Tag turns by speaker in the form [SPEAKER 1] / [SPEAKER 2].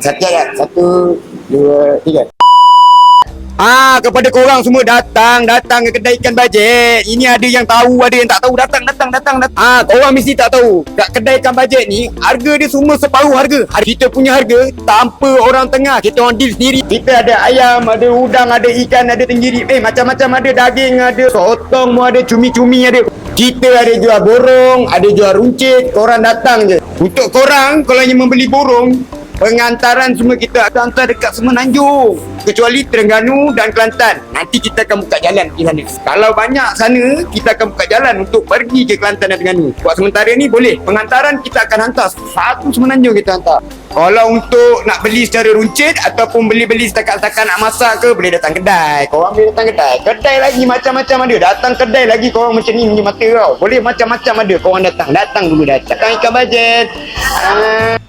[SPEAKER 1] Satu ayat. Satu, dua, tiga. Ah, kepada korang semua datang, datang ke kedai ikan bajet. Ini ada yang tahu, ada yang tak tahu. Datang, datang, datang, datang. Ah, korang mesti tak tahu. Kat kedai ikan bajet ni, harga dia semua separuh harga. Har- Kita punya harga tanpa orang tengah. Kita orang deal sendiri. Kita ada ayam, ada udang, ada ikan, ada tenggiri. Eh, macam-macam ada daging, ada sotong, ada cumi-cumi ada. Kita ada jual borong, ada jual runcit. Korang datang je. Untuk korang, kalau yang membeli borong, Pengantaran semua kita akan hantar dekat Semenanjung Kecuali Terengganu dan Kelantan. Nanti kita akan buka jalan di sana. Kalau banyak sana Kita akan buka jalan untuk pergi ke Kelantan dan Terengganu. Buat sementara ni boleh. Pengantaran kita akan hantar. Satu Semenanjung kita hantar. Kalau untuk nak beli secara runcit Ataupun beli-beli setakat-setakat nak masak ke Boleh datang kedai. Korang boleh datang kedai. Kedai lagi macam-macam ada. Datang kedai lagi korang macam ni punya mata kau Boleh macam-macam ada. Korang datang. Datang dulu datang Datang ikan bajet Ah.